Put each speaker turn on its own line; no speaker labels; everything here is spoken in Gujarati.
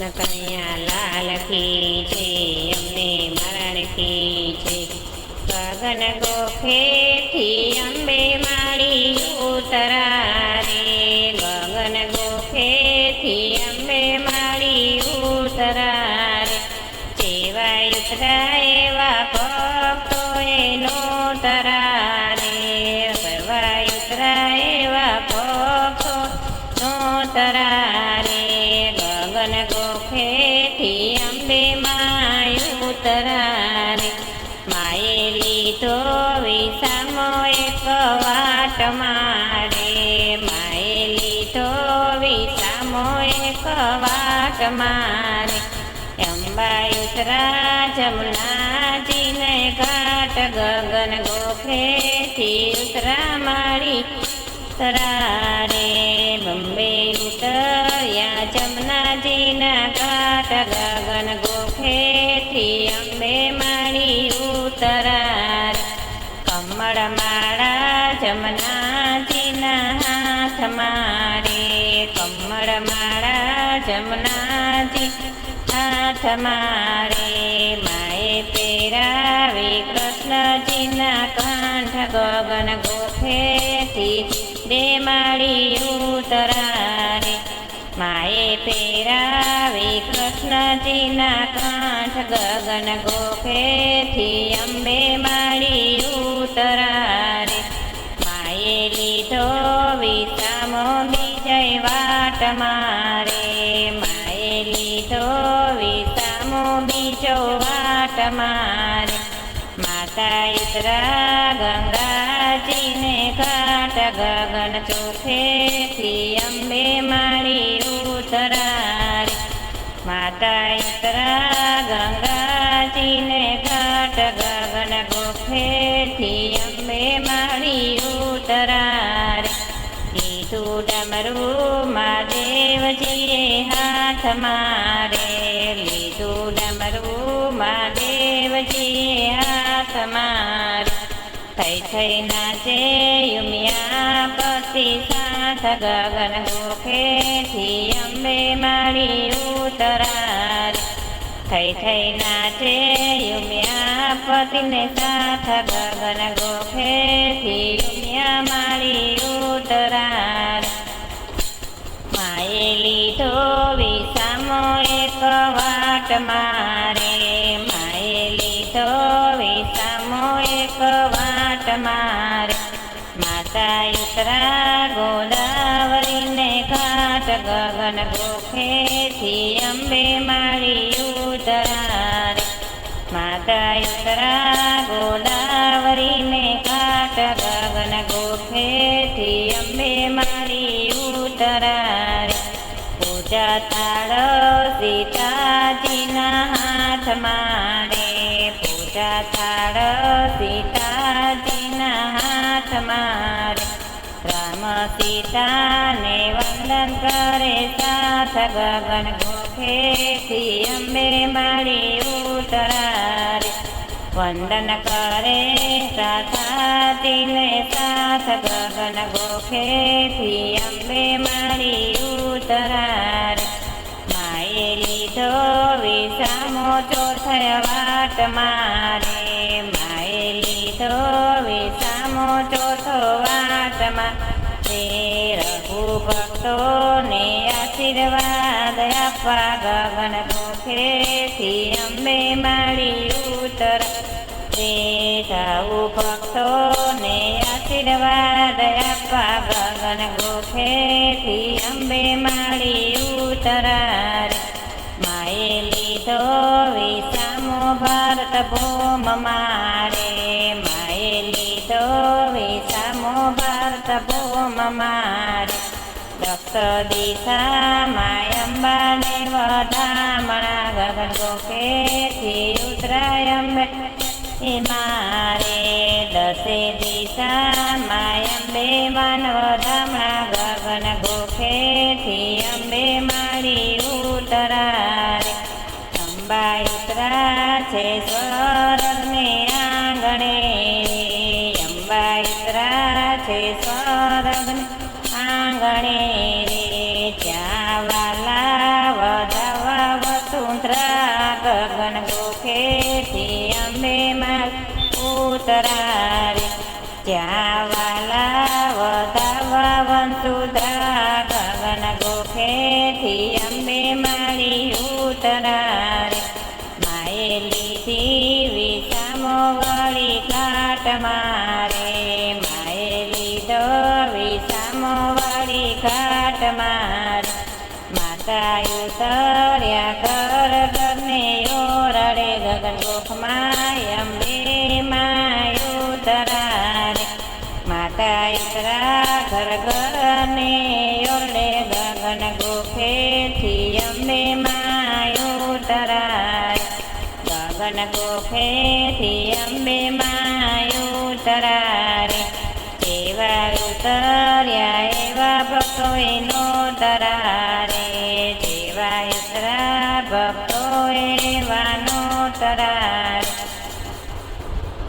કૃષ્ણ કનૈયા લાલ કી છે અમને મરણ કી છે. ગગન ગોખેથી અંબે માળી ઉતરા માએ લીધો વિસામો એક વાટ મારે. માએ લીધો વિસામો એક વાટ મારે. અંબા ઉતરા જમનાજીને ઘાટ ગગન ગોખેથી ઉતરા મારી તરારે બંબે ઉતર્યા જમનાજીના ઘાટ ગગન ગોખેથી માળા જમનાજીના હાથ મારે કમળ મારા જમનાજી હાથ મારે માએ પેરાવી કૃષ્ણજીના કાંઠ ગગન ગોખેથી દે માળી ઉતરારે માએ પેરાવી કૃષ્ણજીના કાંઠ ગગન ગોખેથી અંબે માળી ઉતરારે લીધો વિસામો વિજય વાટ મારે. માએ લીધો વિસામો બીજો વાટ મારે. માતા ઇતરા ગંગાજીને ઘાટ ગગન ચોખેથી અંબે મારી ઉતરારે માતા ઇતરા ગંગાજીને ઘાટ ગગન ગોખેથી ડમરું મહાદેવજીએ હાથ મારે. લીધું ડમરું મહાદેવજીએ હાથ મારે. થઈ થઈ નાચે યુમિયા પતિ સાથ ગગન ગોખેથી અંબે મારી ઉતરાર. થઈ થઈ નાચે યુમિયા પતિને સાથ ગગન ગોખેથી યુમિયા માળી મારે માએ લીધો વિસામો એક વાટ મારે. માતા ઉતરા ગોદાવરીને ઘાટ ગગન ગોખેથી અંબે મારી ઉતરારે. માતા ઉતરા થાળ સીતાજીના હાથ મારે પૂજા તારો સીતાજીના હાથ મારે રામ સીતાને વંદન કરે સાથ ગગન ગોખેથી અંબે મારી ઉતરારે. વંદન કરે સાથાતીને સાથ ગગન ગોખેથી અંબે માળી ચોથય વાટ મારે, માએ લીધો વિસામો ચોથો વાટમાં. તે રઘુ ભક્તોને આશીર્વાદ આપવા ગગન ગોખેથી અંબે માળી ઉતર. રે જાઉ ભક્તોને આશીર્વાદ આપવા ગગન ગોખેથી અંબે માળી ઉતરારે ભારત ભૂમ મારે માએ લીધો વિસામો ભરત ભૂમ મારે દક્ષ દિશા માયંબાને વધામણા ગગન ગોકેથી ઉતરાય અંબે મારે દસે દિશા માયંબે માનવ ધામણા ગગન ગોખેથી અંબે મારી ઉતરારે અંબા ઉતરા છે. સ્વરને વળી કાટ મારે, માએ લીધો વિસામો વળી કાટ મારે. માતા ઉતર્યા કર ગમે ઓરડે ગગન ગોખમાં અંબે માયો તરારે માતા ઉતરા ઘર ઘરને ઓરડે ગગન ગોખેથી અંબે ગોખેથી અંબે માયું તરારે. એવા ઉતર્યા એવા ભક્તોએ નો તરારે